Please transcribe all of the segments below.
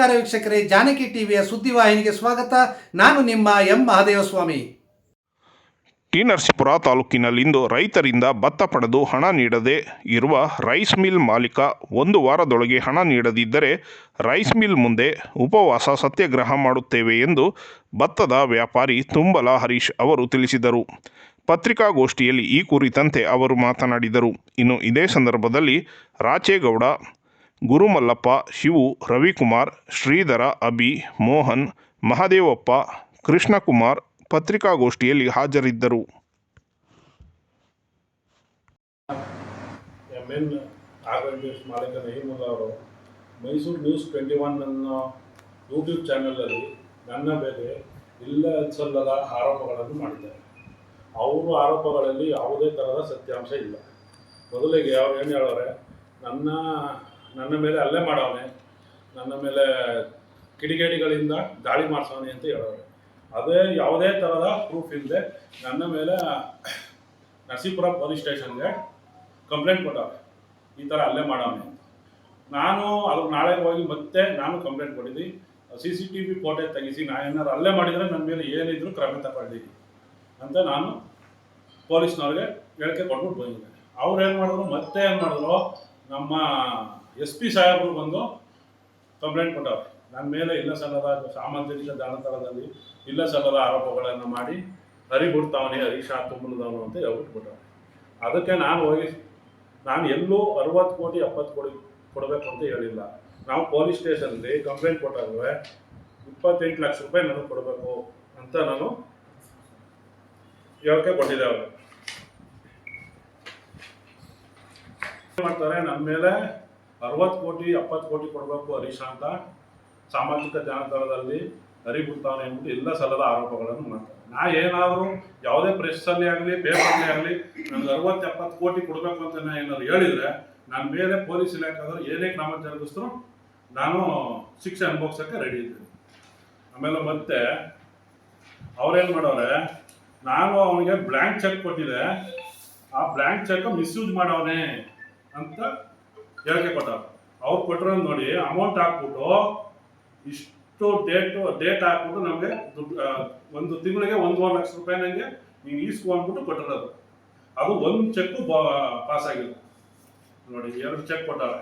ನಮಸ್ಕಾರ ವೀಕ್ಷಕರೇ, ಜಾನಕಿ ಟಿವಿಯ ಸುದ್ದಿವಾಹಿನಿಗೆ ಸ್ವಾಗತ. ನಾನು ನಿಮ್ಮ ಎಂ. ಮಹಾದೇವಸ್ವಾಮಿ. ಟಿ. ನರಸೀಪುರ ತಾಲೂಕಿನಲ್ಲಿಂದು ರೈತರಿಂದ ಭತ್ತ ಪಡೆದು ಹಣ ನೀಡದೆ ಇರುವ ರೈಸ್ ಮಿಲ್ ಮಾಲೀಕ ಒಂದು ವಾರದೊಳಗೆ ಹಣ ನೀಡದಿದ್ದರೆ ರೈಸ್ ಮಿಲ್ ಮುಂದೆ ಉಪವಾಸ ಸತ್ಯಾಗ್ರಹ ಮಾಡುತ್ತೇವೆ ಎಂದು ಭತ್ತದ ವ್ಯಾಪಾರಿ ತುಂಬಲ ಹರೀಶ್ ಅವರು ತಿಳಿಸಿದರು. ಪತ್ರಿಕಾಗೋಷ್ಠಿಯಲ್ಲಿ ಈ ಕುರಿತಂತೆ ಅವರು ಮಾತನಾಡಿದರು. ಇನ್ನು ಇದೇ ಸಂದರ್ಭದಲ್ಲಿ ರಾಚೇಗೌಡ ಗುರುಮಲ್ಲಪ್ಪ, ಶಿವು, ರವಿಕುಮಾರ್, ಶ್ರೀಧರ, ಅಭಿ, ಮೋಹನ್, ಮಹದೇವಪ್ಪ, ಕೃಷ್ಣಕುಮಾರ್ ಪತ್ರಿಕಾಗೋಷ್ಠಿಯಲ್ಲಿ ಹಾಜರಿದ್ದರು. ಎನ್ ಆರ್ಗನೈಸ್ ಮಾಲೀಕ ನಹೀಮುಲ್ಲಾ ಅವರು ಮೈಸೂರು ನ್ಯೂಸ್ ಟ್ವೆಂಟಿ ಒನ್ ಅನ್ನೋ ಯೂಟ್ಯೂಬ್ ಚಾನಲಲ್ಲಿ ನನ್ನ ಮೇಲೆ ಇಲ್ಲ ಸಲ್ಲದ ಆರೋಪಗಳನ್ನು ಮಾಡಿದ್ದಾರೆ. ಅವರು ಆರೋಪಗಳಲ್ಲಿ ಯಾವುದೇ ಥರದ ಸತ್ಯಾಂಶ ಇಲ್ಲ. ಮೊದಲಿಗೆ ಅವ್ರು ಏನು ಹೇಳೋರೆ ನನ್ನ ನನ್ನ ಮೇಲೆ ಅಲ್ಲೇ ಮಾಡವನೆ. ನನ್ನ ಮೇಲೆ ಕಿಡಿಗೇಡಿಗಳಿಂದ ದಾಳಿ ಮಾಡಿಸೋನೆ ಅಂತ ಹೇಳೋರು ಅದೇ ಯಾವುದೇ ಥರದ ಪ್ರೂಫ್ ಇಲ್ಲದೆ ನನ್ನ ಮೇಲೆ ನರಸೀಪುರ ಪೊಲೀಸ್ ಸ್ಟೇಷನ್ಗೆ ಕಂಪ್ಲೇಂಟ್ ಕೊಟ್ಟವ್ರೆ ಈ ಥರ ಅಲ್ಲೇ ಮಾಡವನೆ ಅಂತ. ನಾನು ಅದ್ರ ನಾಳೆ ಹೋಗಿ ಮತ್ತೆ ನಾನು complaint ಕೊಟ್ಟಿದ್ದಿ C C T V footage ತೆಗಿಸಿ ನಾನು ಏನಾದ್ರು ಅಲ್ಲೇ ಮಾಡಿದರೆ ನನ್ನ ಮೇಲೆ ಏನಿದ್ರು ಕ್ರಮ ತಗೊಂಡಿದ್ದೀನಿ ಅಂತ ನಾನು ಪೊಲೀಸ್ನವ್ರಿಗೆ ಹೇಳಿಕೆ ಕೊಟ್ಬಿಟ್ಟು ಬಂದಿದ್ದೆ ಅವ್ರು ಏನು ಮಾಡಿದ್ರು, ಮತ್ತೆ ಏನು ಮಾಡಿದ್ರು, ನಮ್ಮ ಎಸ್ ಪಿ ಸಾಹೇಬರು ಬಂದು ಕಂಪ್ಲೇಂಟ್ ಕೊಟ್ಟವ್ರೆ. ನನ್ನ ಮೇಲೆ ಇಲ್ಲ ಸಲ್ಲದ ಸಾಮಾಜಿಕ ಜಾಲತಾಣದಲ್ಲಿ ಇಲ್ಲ ಸಲ್ಲದ ಆರೋಪಗಳನ್ನು ಮಾಡಿ ಹರಿಬಿಡ್ತಾವನೆ, ಹರೀಶಾ ತುಂಬಲದವನು ಅಂತ ಹೇಳ್ಬಿಟ್ಟು ಕೊಟ್ಟವ್ರೆ ಅದಕ್ಕೆ ನಾನು ಹೋಗಿ ನಾನು ಎಲ್ಲೂ ಅರವತ್ತು ಕೋಟಿ, ಎಪ್ಪತ್ತು ಕೋಟಿ ಕೊಡಬೇಕು ಅಂತ ಹೇಳಿಲ್ಲ. ನಾವು ಪೊಲೀಸ್ ಸ್ಟೇಷನಲ್ಲಿ ಕಂಪ್ಲೇಂಟ್ ಕೊಟ್ಟಾಗ ಇಪ್ಪತ್ತೆಂಟು ಲಕ್ಷ ರೂಪಾಯಿ ನನಗೆ ಕೊಡಬೇಕು ಅಂತ ನಾನು ಹೇಳಿಕೆ ಕೊಟ್ಟಿದ್ದೆ ಅವರು ಮಾಡ್ತಾರೆ ನನ್ನ ಮೇಲೆ ಅರವತ್ತು ಕೋಟಿ, ಎಪ್ಪತ್ತು ಕೋಟಿ ಕೊಡಬೇಕು ಹರೀಶ್ ಅಂತ ಸಾಮಾಜಿಕ ಜಾಲತಾಣದಲ್ಲಿ ಹರಿಬಿಡ್ತಾನೆ ಎಂಬುದು ಎಲ್ಲ ಸಲದ ಆರೋಪಗಳನ್ನು ಮಾಡ್ತಾರೆ. ನಾ ಏನಾದರೂ ಯಾವುದೇ ಪ್ರೆಸ್ಸಲ್ಲಿ ಆಗಲಿ ಪೇಪರ್ಲಿ ಆಗಲಿ ನನಗೆ ಅರವತ್ತು, ಎಪ್ಪತ್ತು ಕೋಟಿ ಕೊಡಬೇಕು ಅಂತ ಏನಾದ್ರು ಹೇಳಿದರೆ ನನ್ನ ಮೇಲೆ ಪೊಲೀಸ್ ಇಲಾಖೆ ಆದರೂ ಏನೇ ಕ್ರಮ ಜರುಗಿಸಿದ್ರು ನಾನು ಶಿಕ್ಷೆ ಅನುಭವಿಸೋಕ್ಕೆ ರೆಡಿ ಇದ್ದೀನಿ. ಆಮೇಲೆ ಮತ್ತೆ ಅವ್ರೇನು ಮಾಡೋರೆ ನಾನು ಅವನಿಗೆ ಬ್ಲ್ಯಾಂಕ್ ಚೆಕ್ ಕೊಟ್ಟಿದ್ದೆ. ಆ ಬ್ಲ್ಯಾಂಕ್ ಚೆಕ್ ಮಿಸ್ಯೂಸ್ ಮಾಡವನೇ ಅಂತ ಹೇಳಿಕೆ ಕೊಟ್ಟವ್ರು ಅವ್ರು ಕೊಟ್ಟರೆ ನೋಡಿ ಅಮೌಂಟ್ ಹಾಕ್ಬಿಟ್ಟು ಇಷ್ಟು ಡೇಟ್ ಡೇಟ್ ಹಾಕ್ಬಿಟ್ಟು ನಮಗೆ ದುಡ್ಡು ಒಂದು ತಿಂಗಳಿಗೆ ಒಂದೂವರೆ ಲಕ್ಷ ರೂಪಾಯಿ ನನಗೆ ನೀವು ಈಸ್ಕೊ ಅಂದ್ಬಿಟ್ಟು ಕೊಟ್ಟಿರೋದು. ಅದು ಒಂದು ಚೆಕ್ಕು ಪಾಸ್ ಆಗಿಲ್ಲ ನೋಡಿ ಎರಡು ಚೆಕ್ ಕೊಟ್ಟಾರೆ.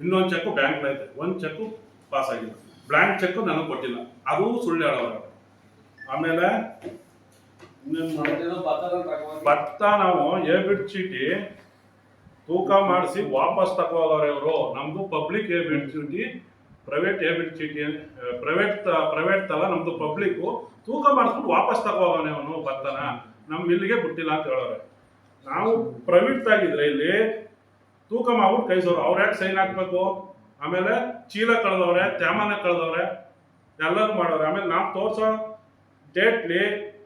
ಇನ್ನೊಂದು ಚೆಕ್ಕು ಬ್ಯಾಂಕ್ ಐತೆ ಒಂದು ಚೆಕ್ಕು ಪಾಸ್ ಆಗಿಲ್ಲ ಬ್ಲ್ಯಾಂಕ್ ಚೆಕ್ಕು ನನಗೆ ಕೊಟ್ಟಿಲ್ಲ. ಅದು ಸುಳ್ಳು ಹೇಳೋರು ಆಮೇಲೆ ಭತ್ತ ನಾವು ಏಬಿಡ್ ಚೀಟಿ ತೂಕ ಮಾಡಿಸಿ ವಾಪಸ್ ತಗೋಗವ್ರೆ ಇವರು ನಮ್ದು ಪಬ್ಲಿಕ್ ಏಬಿಟ್ ಚೀಟಿ ಪ್ರೈವೇಟ್ ಏಬಿಟ್ ಚೀಟಿ ಪ್ರೈವೇಟ್ ಪ್ರೈವೇಟ್ ತಲ ನಮ್ದು ಪಬ್ಲಿಕ್ಕು ತೂಕ ಮಾಡಿಸ್ಬಿಟ್ಟು ವಾಪಸ್ ತಗೋಗವನೆ ಅವನು ಬರ್ತಾನ ನಮ್ಮ ಇಲ್ಲಿಗೆ ಬಿಟ್ಟಿಲ್ಲ ಅಂತ ಹೇಳೋರೆ. ನಾವು ಪ್ರೈವೇಟ್ ಆಗಿದ್ರೆ ಇಲ್ಲಿ ತೂಕ ಮಾಡ್ಬಿಟ್ಟು ಕೈಸೋರು ಅವ್ರು ಯಾಕೆ ಸೈನ್ ಹಾಕ್ಬೇಕು? ಆಮೇಲೆ ಚೀಲ ಕಳೆದವ್ರೆ, ತ್ಯಾಮನ ಕಳೆದವ್ರೆ ಎಲ್ಲರೂ ಮಾಡೋರೆ. ಆಮೇಲೆ ನಾವು ತೋರ್ಸೋ ಡೇಟ್ಲಿ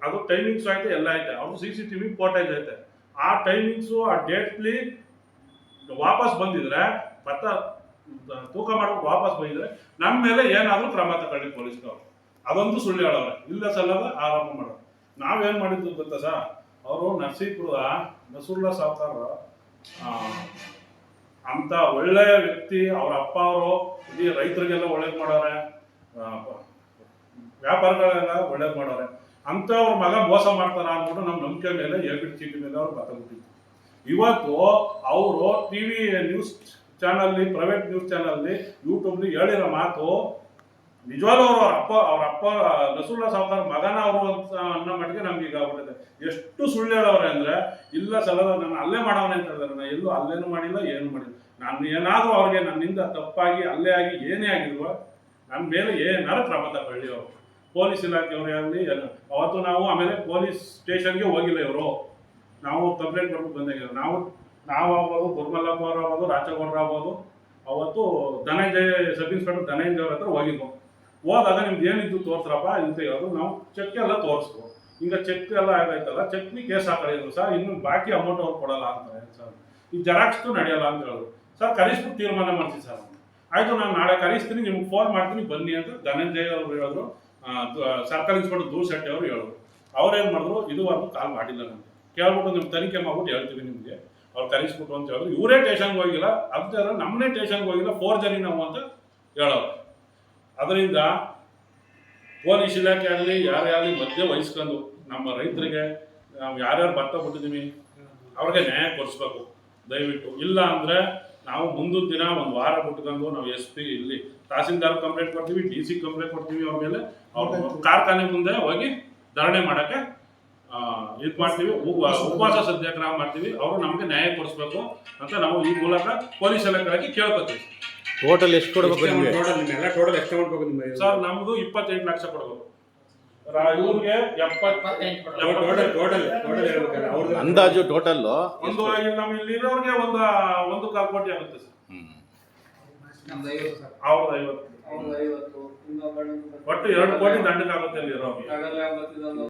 ಅದು ಟೈಮಿಂಗ್ಸ್ ಐತೆ ಎಲ್ಲ ಐತೆ ಅವ್ರು C C T V footage ಐತೆ. ಆ ಟೈಮಿಂಗ್ಸು ಆ ಡೇಟ್ಲಿ ವಾಪಸ್ ಬಂದಿದ್ರೆ, ಭತ್ತ ತೂಕ ಮಾಡ್ಬಿಟ್ಟು ವಾಪಸ್ ಬಂದಿದ್ರೆ ನಮ್ಮ ಮೇಲೆ ಏನಾದರೂ ಕ್ರಮ ತಗೊಳ್ಳಿ ಪೊಲೀಸ್ನವ್ರು. ಅದೊಂದು ಸುಳ್ಳು ಹೇಳೋರೆ ಇಲ್ಲ ಸಲ್ಲದ ಆರಂಭ ಮಾಡೋರು ನಾವೇನು ಮಾಡಿದ್ದು ಗೊತ್ತಾ ಸರ್? ಅವರು ನರಸೀಪುರದ ನಸುರ್ಲಾ ಸಾವ್ಕಾರ ಅಂತ ಒಳ್ಳೆಯ ವ್ಯಕ್ತಿ ಅವ್ರ ಅಪ್ಪ ಅವರು, ಇಡೀ ರೈತರಿಗೆಲ್ಲ ಒಳ್ಳೇದು ಮಾಡೋರೆ ವ್ಯಾಪಾರಗಳೆಲ್ಲ ಒಳ್ಳೇದು ಮಾಡೋರೆ ಅಂತ ಅವ್ರ ಮಗ ಮೋಸ ಮಾಡ್ತಾರ ಅಂದ್ಬಿಟ್ಟು ನಮ್ಮ ನಂಬಿಕೆ ಮೇಲೆ ಏಬಿಡ್ ಚೀಟಿ ಮೇಲೆ ಅವ್ರು ಬತ್ತಿತ್ತು ಇವತ್ತು ಅವರು ಟಿ ವಿ ನ್ಯೂಸ್ ಚಾನಲ್ಲಿ, ಪ್ರೈವೇಟ್ ನ್ಯೂಸ್ ಚಾನಲ್ಲಿ, ಯೂಟ್ಯೂಬ್ಲಿ ಹೇಳಿರೋ ಮಾತು ನಿಜವಾಗ್ಲೂ ಅವರು ಅವ್ರ ಅಪ್ಪ ಅವ್ರ ಅಪ್ಪ ನಸುಳ್ಳ ಸಾವುಕಾರ ಮಗನ ಅವರು ಅಂತ ಅನ್ನೋ ಮಟ್ಟಿಗೆ ನಮ್ಗೆ ಈಗ ಆಗ್ಬಿಟ್ಟಿದೆ. ಎಷ್ಟು ಸುಳ್ಳು ಹೇಳೋರೆ ಅಂದ್ರೆ, ಇಲ್ಲ ಸಲದ ನಾನು ಅಲ್ಲೇ ಮಾಡೋಣ ಅಂತ ಹೇಳಿದ್ರೆ. ನಾನು ಎಲ್ಲೂ ಅಲ್ಲೇನು ಮಾಡಿಲ್ಲ, ಏನು ಮಾಡಿಲ್ಲ. ನಾನು ಏನಾದರೂ ಅವ್ರಿಗೆ ನನ್ನಿಂದ ತಪ್ಪಾಗಿ, ಅಲ್ಲೇ ಆಗಿ, ಏನೇ ಆಗಿಲ್ವೋ ನನ್ನ ಮೇಲೆ ಏನಾರು ಕ್ರಮ ತಗೊಳ್ಳಿ ಅವರು. ಪೊಲೀಸ್ ಇಲಾಖೆಯವರೇ ಆಗಲಿ ಅವತ್ತು ನಾವು ಆಮೇಲೆ ಪೊಲೀಸ್ ಸ್ಟೇಷನ್ಗೆ ಹೋಗಿಲ್ಲ ಇವರು. ನಾವು ಕಂಪ್ಲೇಂಟ್ ಮಾಡ್ಬಿಟ್ಟು ಬಂದಾಗ ನಾವು ನಾವು ಆಗ್ಬೋದು ಗುರುಮಲ್ಲಪ್ಪ ಅವರು ಆಗ್ಬೋದು ರಾಜಗೌಡರು ಆಗ್ಬೋದು ಅವತ್ತು ಧನಂಜಯ ಸಬ್ ಇನ್ಸ್ಪೆಕ್ಟರ್ ಧನಂಜಯ ಅವ್ರ ಹತ್ರ ಹೋಗಿದ್ವು. ಹೋದಾಗ ನಿಮ್ದು ಏನಿದ್ದು ತೋರ್ಸ್ರಪ್ಪ ಅಂತ ಹೇಳೋದು ನಾವು ಚೆಕ್ ಎಲ್ಲ ತೋರಿಸ್ತು ಈಗ ಚೆಕ್ ಎಲ್ಲ ಆಗೈತಲ್ಲ ಚೆಕ್ನಿ ಕೇಸ್ ಹಾಕೊಂಡಿದ್ರು ಸರ್, ಇನ್ನು ಬಾಕಿ ಅಮೌಂಟ್ ಅವ್ರು ಕೊಡಲ್ಲ ಅಂತಾರೆ. ಸರ್, ಈ ಜೆರಾಕ್ಸ್ದು ನಡೆಯಲ್ಲ ಅಂತ ಹೇಳಿದ್ರು. ಸರ್, ಕರೆಸ್ಬಿಟ್ಟು ತೀರ್ಮಾನ ಮಾಡ್ತೀವಿ ಸರ್ ಆಯಿತು, ನಾನು ನಾಳೆ ಕರೆಸ್ತೀನಿ, ನಿಮ್ಗೆ ಫೋನ್ ಮಾಡ್ತೀನಿ, ಬನ್ನಿ ಅಂತ ಧನಂಜಯ ಅವರು ಹೇಳಿದ್ರು. ಸರ್ಕಲ್ ಇನ್ಸ್ಪೆಕ್ಟರ್ ದೂರ್ ಶೆಟ್ಟಿ ಅವರು ಹೇಳಿದ್ರು. ಅವ್ರೇನು ಮಾಡಿದ್ರು, ಇದುವರೆಗೂ ಕಾಲ್ ಮಾಡಿಲ್ಲ ನನಗೆ ಕೇಳ್ಬಿಟ್ಟು ನಿಮ್ಮ ತನಿಖೆ ಮಾಡ್ಬಿಟ್ಟು ಹೇಳ್ತೀವಿ ನಿಮಗೆ. ಅವ್ರು ಕರೆಸ್ಬಿಟ್ಟು ಅಂತ ಹೇಳಿದ್ರು. ಇವರೇ ಟೇಷನ್ಗೆ ಹೋಗಿಲ್ಲ. ಅದ್ರ ನಮ್ಮನೇ ಟೇಷನ್ಗೆ ಹೋಗಿಲ್ಲ. ಫೋರ್ ಜನಿ ನಾವು ಅಂತ ಹೇಳೋರು. ಅದರಿಂದ ಪೊಲೀಸ್ ಇಲಾಖೆ ಆಗಲಿ ಯಾರೇ ಆಗಲಿ ಮಧ್ಯೆ ವಹಿಸ್ಕೊಂಡು ನಮ್ಮ ರೈತರಿಗೆ ನಾವು ಯಾರ್ಯಾರು ಭತ್ತ ಕೊಟ್ಟಿದ್ದೀವಿ ಅವ್ರಿಗೆ ನ್ಯಾಯ ಕೊಡಿಸ್ಬೇಕು. ದಯವಿಟ್ಟು. ಇಲ್ಲ ಅಂದರೆ ನಾವು ಮುಂದಿನ ದಿನ ಒಂದು ವಾರ ಬಿಟ್ಕೊಂಡು ನಾವು ಎಸ್ ಪಿ ಇಲ್ಲಿ ತಹಸೀಲ್ದಾರ್ ಕಂಪ್ಲೇಂಟ್ ಕೊಡ್ತೀವಿ ಡಿ ಸಿ ಕಂಪ್ಲೇಂಟ್ ಕೊಡ್ತೀವಿ ಅವ್ರ ಮೇಲೆ. ಅವ್ರ ಕಾರ್ಖಾನೆ ಮುಂದೆ ಹೋಗಿ ಧರಣಿ ಮಾಡೋಕ್ಕೆ ಇದು ಮಾಡ್ತೀವಿ. ಉಪ- ಉಪವಾಸ ಸತ್ಯಾಗ್ರಹ ಮಾಡ್ತೀವಿ. ಅವರು ನಮಗೆ ನ್ಯಾಯ ಕೊಡಿಸ್ಬೇಕು ಅಂತ ನಾವು ಈ ಮೂಲಕ ಪೊಲೀಸ್ ಇಲಾಖೆಗೆ ಕೇಳ್ಕೊತೀವಿ. ಟೋಟಲ್ ಎಷ್ಟು ಕೊಡ್ಬೇಕು ನಿಮಗೆ? ಎಲ್ಲ ಟೋಟಲ್ ಎಷ್ಟು ಕೊಡಬೇಕು ಬೇಕು ನಿಮಗೆ? ಸರ್ ನಮ್ದು ಇಪ್ಪತ್ತೆಂಟು ಲಕ್ಷ ಕೊಡಬೇಕು. ರಾ- ಇವ್ರಿಗೆ ಎಪ್ಪತ್ತು ಟೋಟಲ್ ಟೋಟಲ್ ಟೋಟಲ್ ಅಂದಾಜು ಟೋಟಲ್ ಒಂದು ಇಲ್ಲಿ ನಮ್ಮ ಇಲ್ಲಿರೋರಿಗೆ ಒಂದು ಒಂದು ಕಾಲ್ ಕೋಟಿ ಆಗುತ್ತೆ ಸರ್. ಅವ್ರದ್ದು ಐವತ್ತು ಒಟ್ಟು ಎರಡು ಕೋಟಿ ದಂಡಕ್ಕಾಗುತ್ತೆ ಇಲ್ಲಿ ಇರೋರಿಗೆ ಆಗಲ್ಲ ಅವತ್ತಿದೊಂದು